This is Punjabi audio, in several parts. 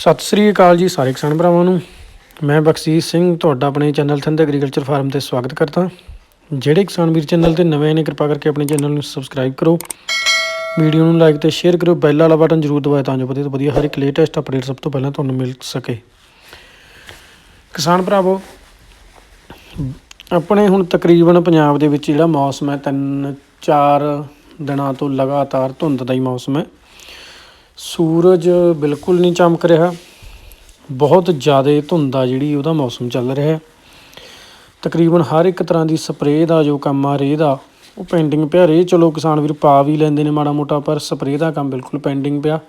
ਸਤਿ ਸ੍ਰੀ ਅਕਾਲ ਜੀ ਸਾਰੇ ਕਿਸਾਨ ਭਰਾਵਾਂ ਨੂੰ। ਮੈਂ ਬਖਸ਼ੀਸ਼ ਸਿੰਘ, ਤੁਹਾਡਾ ਆਪਣੇ ਚੈਨਲ ਥੰਦ ਐਗਰੀਕਲਚਰ ਫਾਰਮ ਤੇ ਸਵਾਗਤ ਕਰਦਾ ਜਿਹੜੇ ਕਿਸਾਨ ਵੀਰ ਚੈਨਲ ਤੇ ਨਵੇਂ ਨੇ, ਕਿਰਪਾ ਕਰਕੇ ਆਪਣੇ ਚੈਨਲ ਨੂੰ ਸਬਸਕ੍ਰਾਈਬ ਕਰੋ। ਵੀਡੀਓ ਨੂੰ ਲਾਈਕ ਤੇ ਸ਼ੇਅਰ ਕਰੋ। ਬੈਲ ਵਾਲਾ ਬਟਨ ਜ਼ਰੂਰ ਦਬਾਓ ਤਾਂ ਜੋ ਵਧੀਆ ਤੋਂ ਵਧੀਆ ਹਰ ਇੱਕ ਲੇਟੈਸਟ ਅਪਡੇਟ ਸਭ ਤੋਂ ਪਹਿਲਾਂ ਤੁਹਾਨੂੰ ਮਿਲ ਸਕੇ। ਕਿਸਾਨ ਭਰਾਵੋ, ਆਪਣੇ ਹੁਣ ਤਕਰੀਬਨ ਪੰਜਾਬ ਦੇ ਵਿੱਚ ਜਿਹੜਾ ਮੌਸਮ ਹੈ, ਤਿੰਨ ਚਾਰ ਦਿਨਾਂ ਤੋਂ ਲਗਾਤਾਰ ਧੁੰਦ ਦਾ ਹੀ ਮੌਸਮ ਹੈ। ਸੂਰਜ ਬਿਲਕੁਲ ਨਹੀਂ ਚਮਕ ਰਿਹਾ। ਬਹੁਤ ਜ਼ਿਆਦਾ ਧੁੰਦਾ ਜਿਹੜੀ ਉਹਦਾ ਮੌਸਮ ਚੱਲ ਰਿਹਾ। ਤਕਰੀਬਨ ਹਰ ਇੱਕ ਤਰ੍ਹਾਂ ਦੀ ਸਪਰੇਅ ਦਾ ਜੋ ਕੰਮ ਆ, ਰੇਹ ਦਾ, ਉਹ ਪੈਂਡਿੰਗ ਪਿਆ। ਰੇ ਚਲੋ ਕਿਸਾਨ ਵੀਰ ਪਾ ਵੀ ਲੈਂਦੇ ਨੇ ਮਾੜਾ ਮੋਟਾ, ਪਰ ਸਪਰੇਅ ਦਾ ਕੰਮ ਬਿਲਕੁਲ ਪੈਂਡਿੰਗ ਪਿਆ।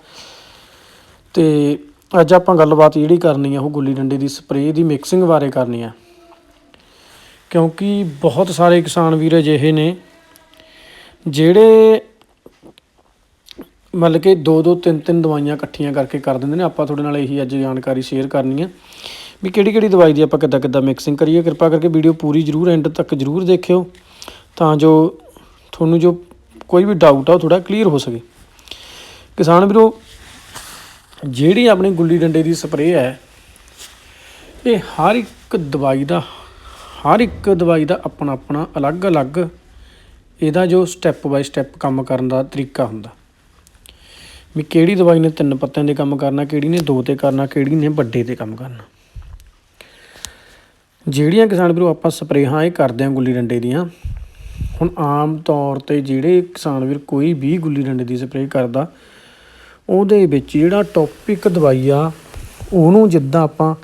ਤੇ ਅੱਜ ਆਪਾਂ ਗੱਲਬਾਤ ਜਿਹੜੀ ਕਰਨੀ ਆ, ਉਹ ਗੁੱਲੀ ਡੰਡੇ ਦੀ ਸਪਰੇਅ ਦੀ ਮਿਕਸਿੰਗ ਬਾਰੇ ਕਰਨੀ ਆ। ਕਿਉਂਕਿ ਬਹੁਤ ਸਾਰੇ ਕਿਸਾਨ ਵੀਰ ਅਜਿਹੇ ਨੇ, ਜਿਹੜੇ ਮਤਲਬ ਕਿ ਦੋ ਦੋ ਤਿੰਨ ਤਿੰਨ ਦਵਾਈਆਂ ਇਕੱਠੀਆਂ ਕਰਕੇ ਕਰ ਦਿੰਦੇ ਨੇ। ਆਪਾਂ ਤੁਹਾਡੇ ਨਾਲ ਇਹੀ ਅੱਜ ਜਾਣਕਾਰੀ ਸ਼ੇਅਰ ਕਰਨੀ ਹੈ ਵੀ ਕਿਹੜੀ ਕਿਹੜੀ ਦਵਾਈ ਦੀ ਆਪਾਂ ਕਿੱਦਾਂ ਕਿੱਦਾਂ ਮਿਕਸਿੰਗ ਕਰੀਏ। ਕਿਰਪਾ ਕਰਕੇ ਵੀਡੀਓ ਪੂਰੀ ਜ਼ਰੂਰ ਐਂਡ ਤੱਕ ਜ਼ਰੂਰ ਦੇਖਿਓ ਤਾਂ ਜੋ ਤੁਹਾਨੂੰ ਜੋ ਕੋਈ ਵੀ ਡਾਊਟ ਆ ਉਹ ਥੋੜਾ ਕਲੀਅਰ ਹੋ ਸਕੇ। ਕਿਸਾਨ ਵੀਰੋ, ਜਿਹੜੀ ਆਪਣੀ ਗੁੱਲੀ ਡੰਡੇ ਦੀ ਸਪਰੇਅ ਹੈ, ਇਹ ਹਰ ਇੱਕ ਦਵਾਈ ਦਾ, ਹਰ ਇੱਕ ਦਵਾਈ ਦਾ ਆਪਣਾ ਆਪਣਾ ਅਲੱਗ-ਅਲੱਗ ਇਹਦਾ ਜੋ ਸਟੈਪ ਬਾਈ ਸਟੈਪ ਕੰਮ ਕਰਨ ਦਾ ਤਰੀਕਾ ਹੁੰਦਾ। ਵੀ ਕਿਹੜੀ ਦਵਾਈ ਨੇ ਤਿੰਨ ਪੱਤਿਆਂ ਦੇ ਕੰਮ ਕਰਨਾ, ਕਿਹੜੀ ਨੇ ਦੋ ਤੇ ਕਰਨਾ, ਕਿਹੜੀ ਨੇ ਵੱਡੇ ਤੇ ਕੰਮ ਕਰਨਾ। ਜਿਹੜੀਆਂ ਕਿਸਾਨ ਵੀਰੋ ਆਪਾਂ ਸਪਰੇਹਾਂ ਇਹ ਕਰਦੇ ਆਂ ਗੁੱਲੀ ਡੰਡੇ ਦੀਆਂ, ਹੁਣ ਆਮ ਤੌਰ ਤੇ ਜਿਹੜੇ ਕਿਸਾਨ ਵੀਰ ਕੋਈ ਵੀ ਗੁੱਲੀ ਡੰਡੇ ਦੀ ਸਪਰੇਅ ਕਰਦਾ, ਉਹਦੇ ਵਿੱਚ ਜਿਹੜਾ ਟੌਪਿਕ ਦਵਾਈ ਆ, ਉਹਨੂੰ ਜਿੱਦਾਂ ਆਪਾਂ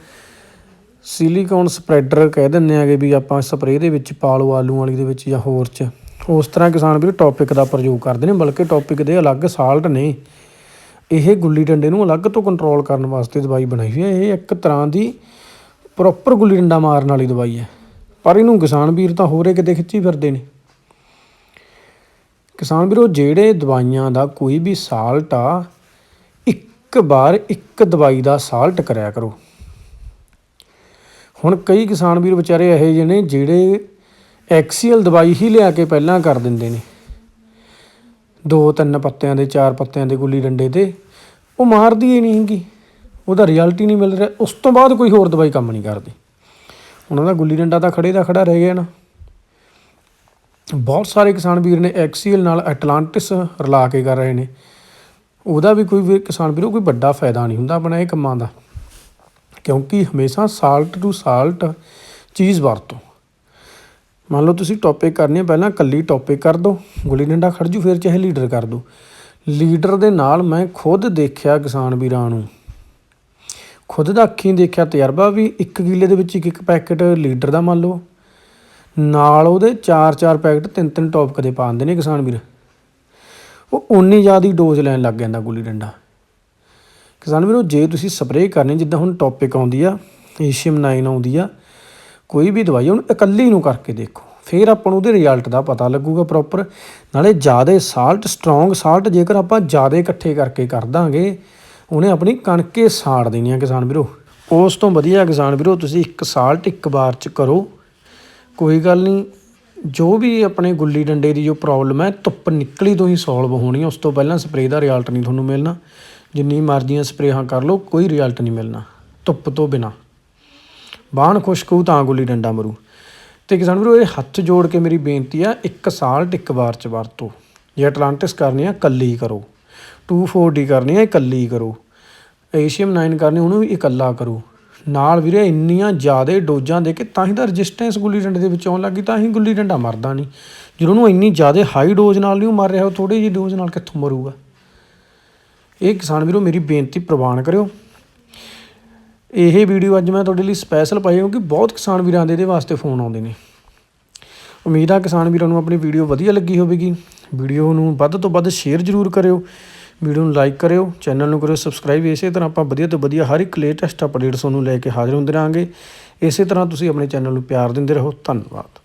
ਸਿਲੀਕੌਨ ਸਪਰੈਡਰ ਕਹਿ ਦਿੰਦੇ ਆਗੇ ਵੀ ਆਪਾਂ ਸਪਰੇਅ ਦੇ ਵਿੱਚ ਪਾ ਲਓ ਆਲੂ ਵਾਲੀ ਦੇ ਵਿੱਚ ਜਾਂ ਹੋਰ ਚ। ਉਸ ਤਰ੍ਹਾਂ ਕਿਸਾਨ ਵੀਰ ਟੌਪਿਕ ਦਾ ਪ੍ਰਯੋਗ ਕਰਦੇ ਨੇ, ਬਲਕਿ ਟੌਪਿਕ ਦੇ ਅਲੱਗ ਸਾਲਟ ਨੇ। ਇਹ ਗੁੱਲੀ ਡੰਡੇ ਨੂੰ ਅਲੱਗ ਤੋਂ ਕੰਟਰੋਲ ਕਰਨ ਵਾਸਤੇ ਦਵਾਈ ਬਣਾਈ ਹੋਈ ਹੈ। ਇਹ ਇੱਕ ਤਰ੍ਹਾਂ ਦੀ ਪ੍ਰੋਪਰ ਗੁੱਲੀ ਡੰਡਾ ਮਾਰਨ ਵਾਲੀ ਦਵਾਈ ਹੈ। ਪਰ ਇਹਨੂੰ ਕਿਸਾਨ ਵੀਰ ਤਾਂ ਹੋਰੇ ਕਿਤੇ ਖਿੱਚੀ ਫਿਰਦੇ ਨੇ। ਕਿਸਾਨ ਵੀਰੋ, ਜਿਹੜੇ ਦਵਾਈਆਂ ਦਾ ਕੋਈ ਵੀ ਸਾਲਟ ਆ, ਇੱਕ ਵਾਰ ਇੱਕ ਦਵਾਈ ਦਾ ਸਾਲਟ ਕਰਿਆ ਕਰੋ। ਹੁਣ ਕਈ ਕਿਸਾਨ ਵੀਰ ਵਿਚਾਰੇ ਇਹੋ ਜਿਹੇ ਨੇ ਜਿਹੜੇ ਐਕਸੀਅਲ ਦਵਾਈ ਹੀ ਲਿਆ ਕੇ ਪਹਿਲਾਂ ਕਰ ਦਿੰਦੇ ਨੇ। ਦੋ ਤਿੰਨ ਪੱਤਿਆਂ ਦੇ, ਚਾਰ ਪੱਤਿਆਂ ਦੇ ਗੁੱਲੀ ਡੰਡੇ ਤੇ, ਉਹ ਮਾਰਦੀ ਹੀ ਨਹੀਂ ਹੈਗੀ ਉਹਦਾ ਰਿਜ਼ਲਟ ਹੀ ਨਹੀਂ ਮਿਲ ਰਿਹਾ। ਉਸ ਤੋਂ ਬਾਅਦ ਕੋਈ ਹੋਰ ਦਵਾਈ ਕੰਮ ਨਹੀਂ ਕਰਦੀ। ਉਹਨਾਂ ਦਾ ਗੁੱਲੀ ਡੰਡਾ ਤਾਂ ਖੜੇ ਦਾ ਖੜਾ ਰਹਿ ਗਿਆ ਨਾ। ਬਹੁਤ ਸਾਰੇ ਕਿਸਾਨ ਵੀਰ ਨੇ ਐਕਸੀਅਲ ਨਾਲ ਐਟਲਾਂਟਿਸ ਰਲਾ ਕੇ ਕਰ ਰਹੇ ਨੇ। ਉਹਦਾ ਵੀ ਕੋਈ ਵੀ ਕਿਸਾਨ ਵੀਰੋ, ਕੋਈ ਵੱਡਾ ਫਾਇਦਾ ਨਹੀਂ ਹੁੰਦਾ ਆਪਣਾ ਇਹ ਕੰਮਾਂ ਦਾ। ਕਿਉਂਕਿ ਹਮੇਸ਼ਾ ਸਾਲਟ ਟੂ ਸਾਲਟ ਚੀਜ਼ ਵਰਤੋ। ਮੰਨ ਲਓ ਤੁਸੀਂ ਟੌਪਿਕ ਕਰਨੀ ਹੈ, ਪਹਿਲਾਂ ਕੱਲੀ ਟੌਪਿਕ ਕਰ ਦਿਓ, ਗੁੱਲੀ ਡੰਡਾ ਖੜ ਜੂ, ਫਿਰ ਚਾਹੇ ਲੀਡਰ ਕਰ ਦਿਓ। ਲੀਡਰ ਦੇ ਨਾਲ ਮੈਂ ਖੁਦ ਦੇਖਿਆ ਕਿਸਾਨ ਵੀਰਾਂ ਨੂੰ। ਖੁਦ ਦਾ ਅੱਖੀਂ ਦੇਖਿਆ ਤਜਰਬਾ ਵੀ ਇੱਕ ਕਿੱਲੇ ਦੇ ਵਿੱਚ ਇੱਕ ਇੱਕ ਪੈਕਟ ਲੀਡਰ ਦਾ ਮੰਨ ਲਓ। ਨਾਲ ਉਹਦੇ 4-4 ਪੈਕਟ ਤਿੰਨ ਤਿੰਨ ਟੌਪਿਕ ਦੇ ਪਾਉਂਦੇ ਨੇ ਕਿਸਾਨ ਵੀਰ। ਉਹ ਓਨੀ ਜ਼ਿਆਦਾ ਡੋਜ਼ ਲੈਣ ਲੱਗ ਜਾਂਦਾ ਗੁੱਲੀ ਡੰਡਾ। ਕਿਸਾਨ ਵੀਰੋ, ਜੇ ਤੁਸੀਂ ਸਪਰੇਅ ਕਰਨੀ, ਜਿੱਦਾਂ ਹੁਣ ਟੌਪਿਕ ਆਉਂਦੀ ਆ ਏਸ਼ੀਅਮ 9 ਆਉਂਦੀ ਆ ਕੋਈ ਵੀ ਦਵਾਈ, ਉਹਨੂੰ ਇਕੱਲੀ ਨੂੰ ਕਰਕੇ ਦੇਖੋ। ਫਿਰ ਆਪਾਂ ਨੂੰ ਉਹਦੇ ਰਿਜ਼ਲਟ ਦਾ ਪਤਾ ਲੱਗੂਗਾ ਪ੍ਰੋਪਰ ਨਾਲੇ ਜ਼ਿਆਦਾ ਸਾਲਟ ਸਟਰੋਂਗ ਸਾਲਟ ਜੇਕਰ ਆਪਾਂ ਜ਼ਿਆਦਾ ਇਕੱਠੇ ਕਰਕੇ ਕਰ ਦਾਂਗੇ, ਉਹਨੇ ਆਪਣੀ ਕਣਕੇ ਸਾੜ ਦੇਣੀ ਆ ਕਿਸਾਨ ਵੀਰੋ। ਉਸ ਤੋਂ ਵਧੀਆ ਕਿਸਾਨ ਵੀਰੋ, ਤੁਸੀਂ ਇੱਕ ਸਾਲਟ ਇੱਕ ਵਾਰ ਚ ਕਰੋ। ਕੋਈ ਗੱਲ ਨਹੀਂ, ਜੋ ਵੀ ਆਪਣੇ ਗੁੱਲੀ ਡੰਡੇ ਦੀ ਜੋ ਪ੍ਰੋਬਲਮ ਹੈ, ਧੁੱਪ ਨਿਕਲੀ ਤੋਂ ਹੀ ਸੋਲਵ ਹੋਣੀ ਉਸ ਤੋਂ ਪਹਿਲਾਂ ਸਪਰੇਅ ਦਾ ਰਿਜ਼ਲਟ ਨਹੀਂ ਤੁਹਾਨੂੰ ਮਿਲਣਾ। ਜਿੰਨੀ ਮਰਜ਼ੀਆਂ ਸਪਰੇਹਾਂ ਕਰ ਲਓ, ਕੋਈ ਰਿਜ਼ਲਟ ਨਹੀਂ ਮਿਲਣਾ। ਧੁੱਪ ਤੋਂ ਬਿਨਾ। ਬਾਣ ਖੁਸ਼ਕ ਹੋਊ ਤਾਂ ਗੁੱਲੀ ਡੰਡਾ ਮਰੂ। ਤੇ ਕਿਸਾਨ ਵੀਰੋ, ਇਹ ਹੱਥ ਜੋੜ ਕੇ ਮੇਰੀ ਬੇਨਤੀ ਆ, ਇੱਕ ਸਾਲ ਇੱਕ ਵਾਰ ਚ ਵਰਤੋ। ਜੇ ਐਟਲਾਂਟਿਸ ਕਰਨੀ ਆ ਕੱਲੀ ਕਰੋ। 240 ਕਰਨੀ ਆ, ਇਕੱਲੀ ਕਰੋ। ਏਸ਼ੀਅਮ 9 ਕਰਨੀ, ਉਹਨੂੰ ਵੀ ਇਕੱਲਾ ਕਰੋ। ਨਾਲ ਵੀਰੇ, ਇੰਨੀਆਂ ਜ਼ਿਆਦਾ ਡੋਜ਼ਾਂ ਦੇ ਕੇ ਤਾਂ ਹੀ ਤਾਂ ਰੈਜ਼ਿਸਟੈਂਸ ਗੁੱਲੀ ਡੰਡੇ ਦੇ ਵਿੱਚ ਆਉਣ ਲੱਗੀ ਤਾਂ ਹੀ ਗੁੱਲੀ ਡੰਡਾ ਮਰਦਾ ਨਹੀਂ। ਜਦੋਂ ਉਹਨੂੰ ਇੰਨੀ ਜ਼ਿਆਦਾ ਹਾਈ ਡੋਜ਼ ਨਾਲ ਨਹੀਂ ਉਹ ਮਰ ਰਿਹਾ, ਉਹ ਥੋੜੀ ਜਿਹੀ ਡੋਜ਼ ਨਾਲ ਕਿੱਥੋਂ ਮਰੂਗਾ? ਇਹ ਕਿਸਾਨ ਵੀਰੋ, ਮੇਰੀ ਬੇਨਤੀ ਪ੍ਰਵਾਨ ਕਰਿਓ। ਇਹ ਵੀਡੀਓ ਅੱਜ ਮੈਂ ਤੁਹਾਡੇ ਲਈ ਸਪੈਸ਼ਲ ਪਾਈ ਕਿਉਂਕਿ ਬਹੁਤ ਕਿਸਾਨ ਵੀਰਾਂ ਦੇ ਇਹਦੇ ਵਾਸਤੇ ਫੋਨ ਆਉਂਦੇ ਨੇ। ਉਮੀਦ ਆ ਕਿਸਾਨ ਵੀਰਾਂ ਨੂੰ ਆਪਣੀ ਵੀਡੀਓ ਵਧੀਆ ਲੱਗੀ ਹੋਵੇਗੀ। ਵੀਡੀਓ ਨੂੰ ਵੱਧ ਤੋਂ ਵੱਧ ਸ਼ੇਅਰ ਜ਼ਰੂਰ ਕਰਿਓ। ਵੀਡੀਓ ਨੂੰ ਲਾਈਕ ਕਰਿਓ ਚੈਨਲ ਨੂੰ ਕਰਿਓ ਸਬਸਕ੍ਰਾਈਬ ਇਸੇ ਤਰ੍ਹਾਂ ਆਪਾਂ ਵਧੀਆ ਤੋਂ ਵਧੀਆ ਹਰ ਇੱਕ ਲੇਟੈਸਟ ਅਪਡੇਟਸ ਤੁਹਾਨੂੰ ਲੈ ਕੇ ਹਾਜ਼ਰ ਹੁੰਦੇ ਰਹਾਂਗੇ। ਇਸੇ ਤਰ੍ਹਾਂ ਤੁਸੀਂ ਆਪਣੇ ਚੈਨਲ ਨੂੰ ਪਿਆਰ ਦਿੰਦੇ ਰਹੋ। ਧੰਨਵਾਦ।